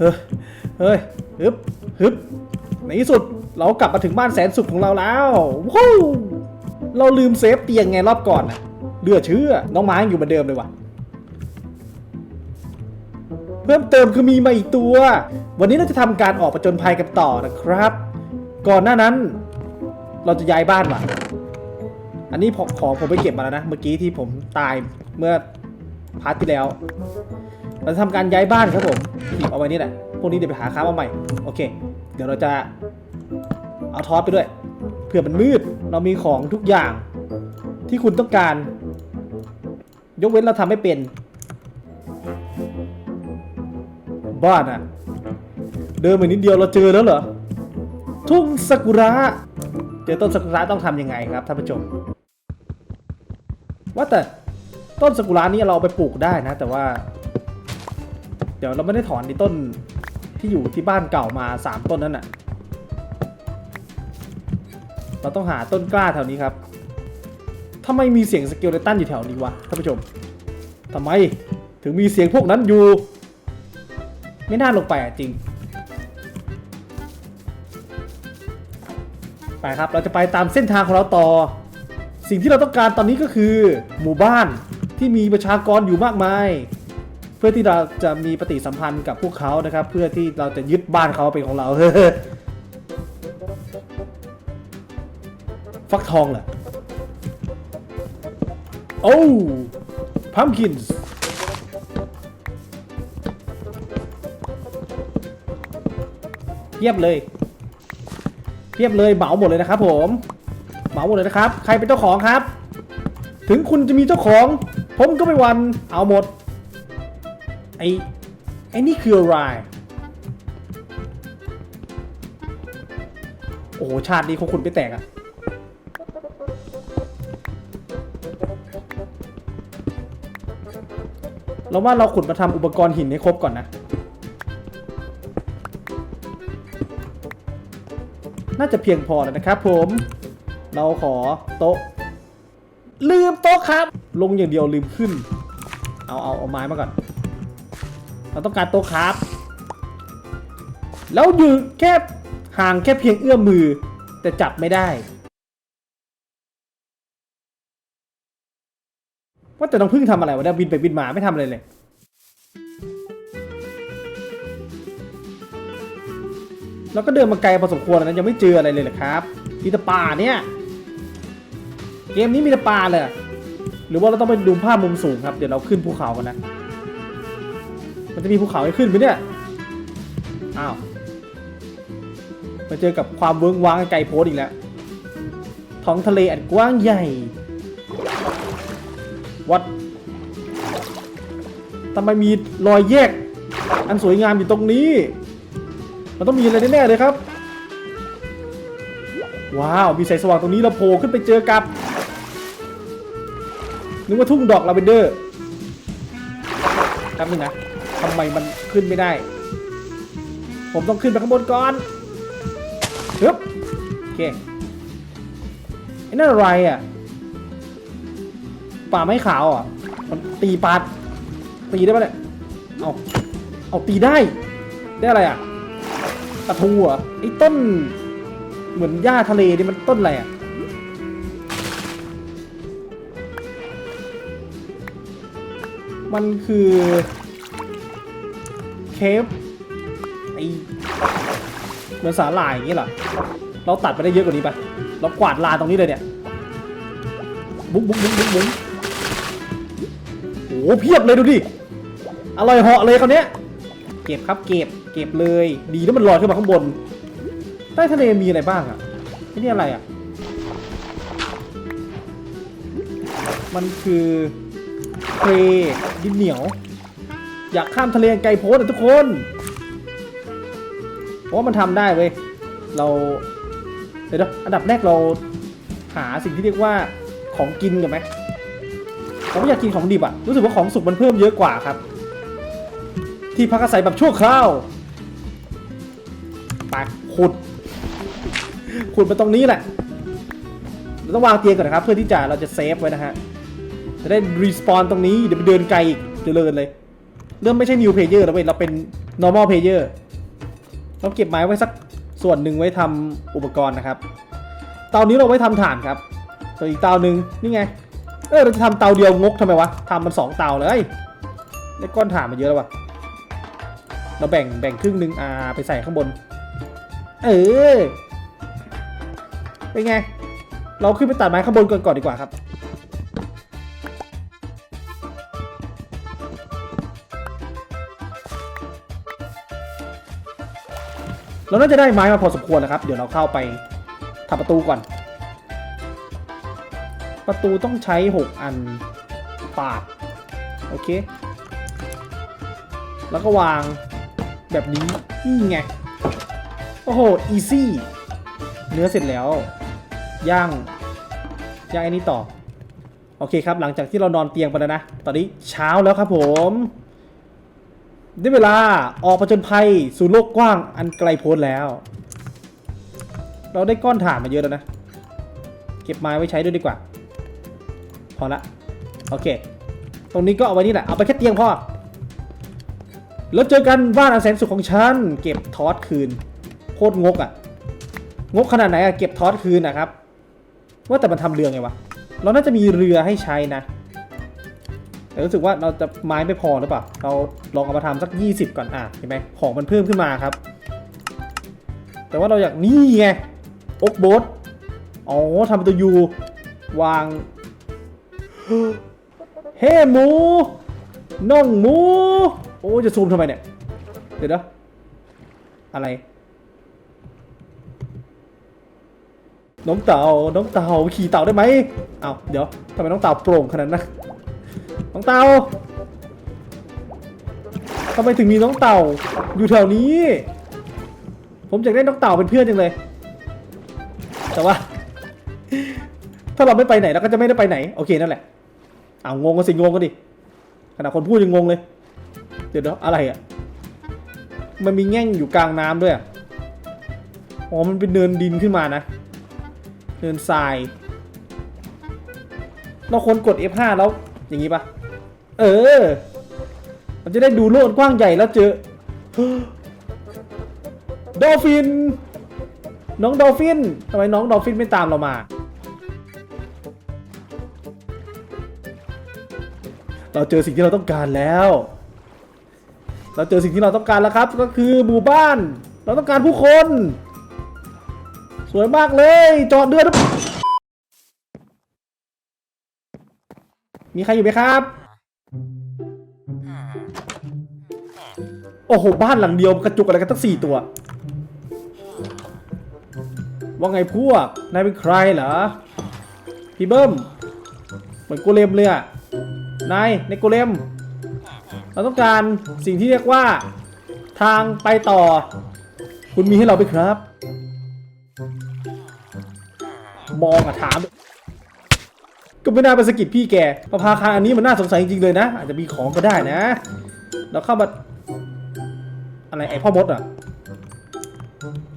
เฮ้ยเฮ้ยฮึบฮึบในที่สุดเรากลับมาถึงบ้านแสนสุขของเราแล้ววู้เราลืมเซฟเตียงไงรอบก่อนนะเลือเชื่อ น้องม้ยังอยู่เหมือนเดิมเลยว่ะ เพิ่มเติมคือมีมาอีกตัว วันนี้เราจะทำการออกประจนภัยกันต่อนะครับ ก่อนหน้านั้น เราจะย้ายบ้านว่ะ อันนี้ของผมไปเก็บมาแล้วนะ เมื่อกี้ที่ผมตายเมื่อ พาร์ทที่แล้วเราจะทำการย้ายบ้านครับผมหีบเอาไว้นี่แหละพวกนี้เดี๋ยวไปหาค้ามาใหม่โอเค เดี๋ยวเราจะเอาทอสไปด้วยเผื่อมันมืดเรามีของทุกอย่างที่คุณต้องการ ยกเว้นเราทำไม่เป็น บ้านอะเดินไปนิดเดียวเราเจอแล้วเหรอทุ่งซากุระเจอต้นซากุระต้องทำยังไงครับท่านผู้ชมว่าแต่ ต้นซากุระนี้เราเอาไปปลูกได้นะ แต่ว่า เดี๋ยวเราไม่ได้ถอนในต้นที่อยู่ที่บ้านเก่ามาสามต้นนั้นน่ะ เราต้องหาต้นกล้าแถวนี้ครับทำไมมีเสียงสเกลเลตันอยู่แถวนี้วะท่านผู้ชมทำไมถึงมีเสียงพวกนั้นอยู่ ไม่น่าลงไปจริง ไปครับ เราจะไปตามเส้นทางของเราต่อ สิ่งที่เราต้องการตอนนี้ก็คือ หมู่บ้าน ที่มีประชากรอยู่มากมาย เพื่อที่เราจะมีปฏิสัมพันธ์กับพวกเขานะครับ เพื่อที่เราจะยึดบ้านเขาเป็นของเราฟักทองเหรอโอ้พัมคินส์เพียบเลยเพียบเลยเหมาหมดเลยนะครับผม เหมาหมดเลยนะครับ ใครเป็นเจ้าของครับ ถึงคุณจะมีเจ้าของ ผมก็ไม่วันเอาหมด ไอ้ ไอ้นี่คืออะไร โอ้โห ชาตินี้เขาคุณไปแตกอะเราว่าเราขุดมาทำอุปกรณ์หินให้ครบก่อนนะ น่าจะเพียงพอแล้วนะครับผม เราขอโต๊ะ ลืมโต๊ะครับ ลงอย่างเดียวลืมขึ้น เอาเอาเอาไม้มาก่อน เราต้องการโต๊ะครับแล้วอยู่แค่ห่างแค่เพียงเอื้อมมือ แต่จับไม่ได้ ว่าแต่น้องพึ่งทำอะไรวะเนี่ยบินไปบินมาไม่ทำอะไรเลยแล้วก็เดินมาไกลพอสมควรแล้วนะยังไม่เจออะไรเลยเหรอครับมีแต่ป่าเนี่ย เกมนี้มีแต่ป่าเลยอ หรือว่าเราต้องไปดูภาพมุมสูงครับ เดี๋ยวเราขึ้นภูเขากันนะ มันจะมีภูเขาให้ขึ้นไหมเนี่ย อ้าวมาเจอกับความเวิ้งว้างไกลโพสอีกแล้ว ท้องทะเลอันกว้างใหญ่ วัดทำไมมีรอยแยก อันสวยงามอยู่ตรงนี้ มันต้องมีอะไรแน่ๆเลยครับ ว้าว มีแสงสว่างตรงนี้เราโผล่ขึ้นไปเจอกับ นึกว่าทุ่งดอกลาเวนเดอร์แป๊บนึงนะทำไมมันขึ้นไม่ได้ ผมต้องขึ้นไปข้างบนก่อนฮึบโอเคไอ้นั่นอะไรอะ ป่าไม้ขาวอะ มันตีปาด ตีได้ปะเนี่ย เอา เอาตีได้ ได้อะไรอะปลาทูอะไอ้ต้น เหมือนหญ้าทะเลนี่มันต้นอะไรอะ มันคือเคฟไอเหมือนสาหร่ายอย่างงี้เหรอ เราตัดไปได้เยอะกว่านี้ปะเรากวาดลานตรงนี้เลยเนี่ย บุ๊กบุ๊กบุ๊กบุ๊กบุ๊กโอ้โหเพียบเลยดูดิ อร่อยเหาะเลยคราวเนี้ย เก็บครับเก็บ เก็บเลย ดีที่มันลอยขึ้นมาข้างบน ใต้ทะเลมีอะไรบ้างอะไอ้นี่อะไรอะมันคือ เครดินเหนียว อยากข้ามทะเลไกลโพ้นอะทุกคนเพราะมันทำได้เว้ย เรา เดี๋ยวนะอันดับแรกเราหาสิ่งที่เรียกว่าของกินกันไหมเราไม่อยากกินของดิบอะรู้สึกว่าของสุกมันเพิ่มเยอะกว่าครับ ที่พักอาศัยแบบชั่วคราวไปขุด ขุดมาตรงนี้แหละเราต้องวางเตียงก่อนนะครับ เพื่อที่จะเราจะเซฟไว้นะฮะ จะได้รีสปอนตรงนี้ เดี๋ยวไปเดินไกลอีกเจริญเลย เริ่มไม่ใช่นิวเพลเยอร์แล้วเว้ยเราเป็น normal player เราเก็บไม้ไว้สักส่วนหนึ่งไว้ทำอุปกรณ์นะครับ เตานี้เราไว้ทำถ่านครับส่วนอีกเตาหนึ่งนี่ไง เออเราจะทำเตาเดียวงกทำไมวะทำมันสองเตาเลยได้ก้อนถ่านมาเยอะแล้ววะเราแบ่งแบ่งครึ่งหนึ่งอ่าไปใส่ข้างบน เออเป็นไง เราขึ้นไปตัดไม้ข้างบนก่อนก่อนดีกว่าครับ เราน่าจะได้ไม้มาพอสมควรนะครับ เดี๋ยวเราเข้าไปทำประตูก่อน ประตูต้องใช้ 6 อันปาด โอเค แล้วก็วางแบบนี้ นี่ไง โอ้โห อีซี่ เนื้อเสร็จแล้ว ย่าง ย่างไอ้นี้ต่อ โอเคครับ หลังจากที่เรานอนเตียงไปแล้วนะ ตอนนี้เช้าแล้วครับผม ได้เวลาออกผจญภัยสู่โลกกว้างอันไกลโพ้นแล้ว เราได้ก้อนถ่านมาเยอะแล้วนะ เก็บไม้ไว้ใช้ด้วยดีกว่า พอละ โอเค ตรงนี้ก็เอาไว้นี่แหละ เอาไปแค่เตียงพ่อแล้วเจอกันบ้านอันแสนสุขของฉัน เก็บทอสคืน โคตรงกอะ่ะ งกขนาดไหนอะเก็บทอสคืนนะครับ ว่าแต่มันทำเรือไงวะ เราน่าจะมีเรือให้ใช้นะ แต่รู้สึกว่าเราจะไม้ไม่พอหรือเปล่า เราลองเอามาทำสัก 20 ก่อนอะเห็นไหมของมันเพิ่มขึ้นมาครับ แต่ว่าเราอยากนี่ไงอกโบสอ๋อทำเป็นตัวยูวาง เฮ้หมูน่องหมู โอ้จะซูมทำไมเนี่ย เดี๋ยวนะอะไร น้องเต่า น้องเต่าขี่เต่าได้ไหมเอาวเดี๋ยวทำไมน้องเต่าโปร่งขนาดนั้น น้องเต่าทำไมถึงมีน้องเต่า อยู่แถวนี้ ผมอยากได้น้องเต่าเป็นเพื่อนจังเลย แต่ว่า ถ้าเราไม่ไปไหนเราก็จะไม่ได้ไปไหน โอเคนั่นแหละอ้าวงงกันสิงงกันดิขนาดคนพูดยังงงเลย เดี๋ยวอะไรอะ มันมีแง่งอยู่กลางน้ำด้วยอะอ๋อมันเป็นเนินดินขึ้นมานะเนินทราย เราควรกด F5 แล้วอย่างนี้ปะ เออ มันจะได้ดูโลกกว้างใหญ่แล้วเจอดอลฟิน น้องดอลฟินทำไมน้องดอลฟินไม่ตามเรามา เราเจอสิ่งที่เราต้องการแล้ว เราเจอสิ่งที่เราต้องการแล้วครับ ก็คือหมู่บ้าน เราต้องการผู้คน สวยมากเลย จอดเดือนมีใครอยู่ไหมครับ โอ้โห บ้านหลังเดียวกระจุกอะไรกันตั้งสี่ตัว ว่าไงพวก นายเป็นใครเหรอ พี่เบิ้ม เหมือนโกเลมเลยอะนาย ในโกเลม เราต้องการสิ่งที่เรียกว่า ทางไปต่อ คุณมีให้เราไหมครับ มองอะถาม ก็ไม่น่าไปสกิดพี่แกประภาคารอันนี้มันน่าสงสัยจริงๆเลยนะ อาจจะมีของก็ได้นะ เราเข้ามา อะไรไอพ่อมดอะ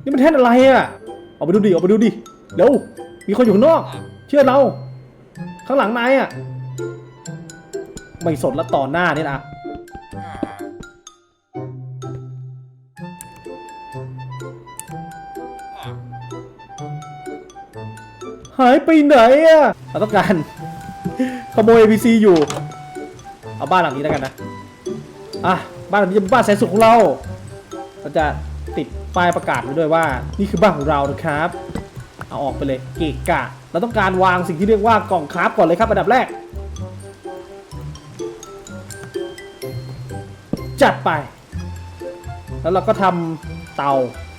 นี่มันแท่นอะไรอะ ออกไปดูดิออกไปดูดิ เร็ว มีคนอยู่ข้างนอก เชื่อเรา ข้างหลังนายอะ ไม่สนแล้วต่อหน้านี่นะ หายไปไหนอะเราต้องการ ขโมย NPC อยู่ เอาบ้านหลังนี้แล้วกันนะ อะ บ้านหลังนี้จะเป็นบ้านแสนสุขของเรา เราจะติดป้ายประกาศไว้ด้วยว่า นี่คือบ้านของเรานะครับ เอาออกไปเลย เกะกะ เราต้องการวางสิ่งที่เรียกว่ากล่องคราฟก่อนเลยครับอันดับแรก จัดไป แล้วเราก็ทำเตา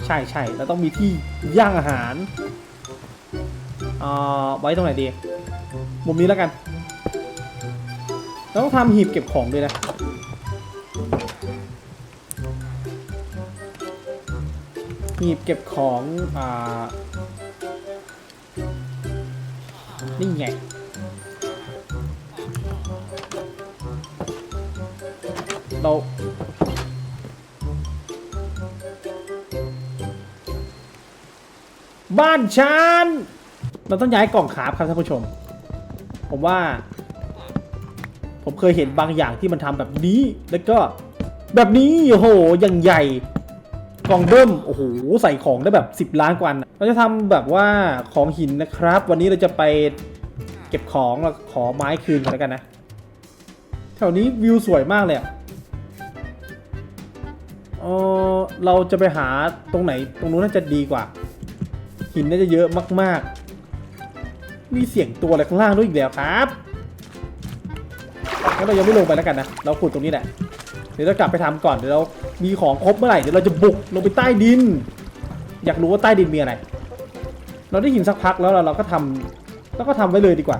ใช่ใช่แล้วต้องมีที่ย่างอาหาร อ่อไว้ตรงไหนดี มุมนี้แล้วกันต้องทำหีบเก็บของด้วยนะ หีบเก็บของอ่านี่ไงเราบ้านฉัน เราต้องย้ายกล่องขาบครับท่านผู้ชม ผมว่า ผมเคยเห็นบางอย่างที่มันทำแบบนี้ แล้วก็แบบนี้โอ้โหอย่างใหญ่กล่องเบิ้มโอ้โหใส่ของได้แบบ 10 ล้านกว่าอันเราจะทำแบบว่าของหินนะครับ วันนี้เราจะไปเก็บของแล้วขอไม้คืนกันแล้วกันนะ แถวนี้วิวสวยมากเลยอะเออเราจะไปหาตรงไหนตรงนู้นน่าจะดีกว่า หินน่าจะเยอะมากๆ มีเสียงตัวอะไรข้างล่างด้วยอีกแล้วครับงั้นเรายังไม่ลงไปแล้วกันนะ เราขุดตรงนี้แหละ เดี๋ยวเรากลับไปทำก่อน เดี๋ยวเรา มีของครบเมื่อไหร่ เดี๋ยวเราจะบุกลงไปใต้ดิน อยากรู้ว่าใต้ดินมีอะไร เราได้หินสักพักแล้วเราเราก็ทำแล้วก็ทำไว้เลยดีกว่า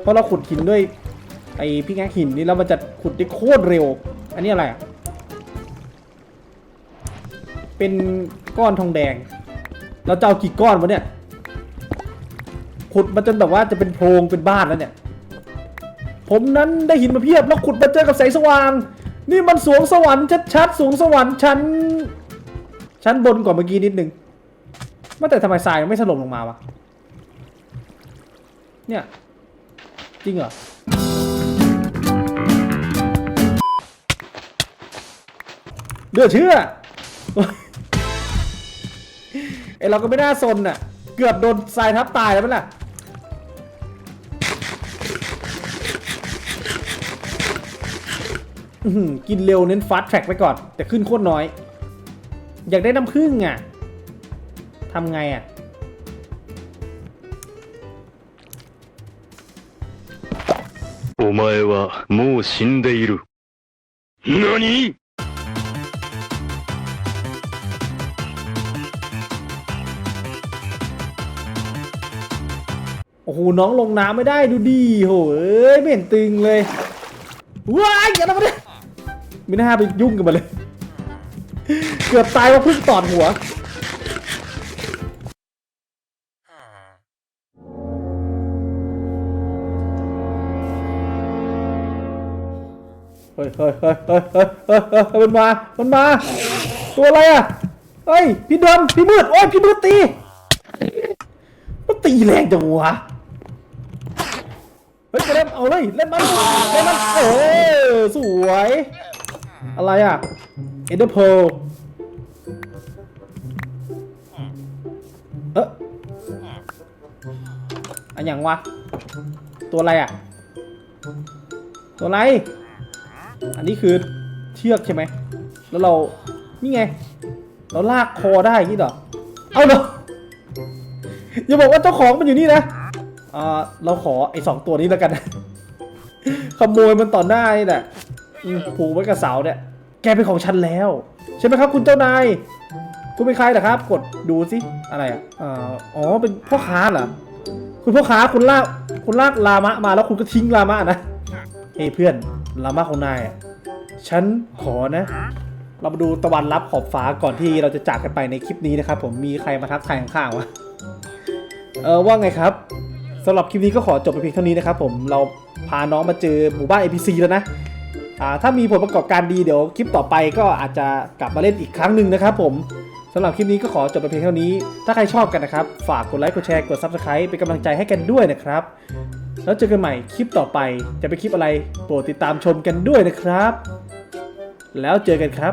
เพราะเราขุดหินด้วยไอ้พี่แง่หินนี่แล้วมันจะขุดได้โคตรเร็ว อันนี้อะไร เป็นก้อนทองแดง เราจะเอากี่ก้อนวะเนี่ย ขุดมาจนแบบว่าจะเป็นโพรงเป็นบ้านแล้วเนี่ย ผมนั้นได้หินมาเพียบแล้วขุดมาเจอกับแสงสว่าง นี่มันสวงสวรรค์ชัดๆสูงสวรรค์ชั้นชั้นบนกว่าเมื่อกี้นิดนึงว่าแต่ทำไมทรายมันไม่ถล่มลงมาวะ เนี่ย จริงเหรอ เดือดเชื่อไอเราก็ไม่น่าซนน่ะ เกือบโดนทรายทับตายแล้วมั้งล่ะ กินเร็วเน้นฟาสต์แทร็กไปก่อน แต่ขึ้นโคตรน้อย อยากได้น้ำผึ้งอ่ะทำไงอ่ะ お前はもう死んでいる。何 โอ้โห น้องลงน้ำไม่ได้ดูดีโหเอ้ยไม่เห็นตึงเลยว้ายอย่าทำมันเลย ไม่น่าไปยุ่งกับมันเลย เกือบตายว่าะพึ่งตอดหัวเฮ้ยเฮ้ยเฮ้ยเฮ้ยเฮ้ยเฮ้ยเฮ้ยมันมา มันมา ตัวอะไรอะ เฮ้ย พี่ดำพี่มืด โอ้ย พี่มืดตี มันตีแรงจังวะ เฮ้ยเล่นเอาเลย เล่นมัน เล่นมัน เออสวย อะไรอะเอเดอร์โพเอออันอย่างวะ ตัวอะไรอะ ตัวอะไร อันนี้คือเชือกใช่ไหม แล้วเรา นี่ไง เราลากคอได้อย่างนี้เหรอ เอาเหรออย่าบอกว่าเจ้าของมันอยู่นี่นะอ่าเราขอไอ้สองตัวนี้แล้วกันนะขโมยมันต่อหน้านี่แหละอืม ผูกไว้กับเสาเนี่ย แกเป็นของฉันแล้ว ใช่ไหมครับ คุณเจ้านาย คุณเป็นใครเหรอครับ กดดูสิ อะไรอะอ๋อ เป็นพ่อค้าเหรอ คุณพ่อค้าคุณลาก คุณลากลามะมาแล้วคุณก็ทิ้งลามะนะ เฮ้เพื่อน ลามะของนายอะ ฉันขอนะ เรามาดูตะวันรับขอบฟ้าก่อนที่เราจะจากกันไปในคลิปนี้นะครับ ผม มีใครมาทักทายข้างๆวะ เออว่าไงครับสำหรับคลิปนี้ก็ขอจบไปเพียงเท่านี้นะครับผม เราพาน้องมาเจอหมู่บ้าน APC แล้วนะ ถ้ามีผลประกอบการดีเดี๋ยวคลิปต่อไปก็อาจจะกลับมาเล่นอีกครั้งหนึ่งนะครับผมสำหรับคลิปนี้ก็ขอจบไปเพียงเท่านี้ ถ้าใครชอบกันนะครับ ฝากกดไลค์กดแชร์กด Subscribe เป็นกำลังใจให้กันด้วยนะครับ แล้วเจอกันใหม่คลิปต่อไปจะเป็นคลิปอะไรโปรดติดตามชมกันด้วยนะครับ แล้วเจอกันครับ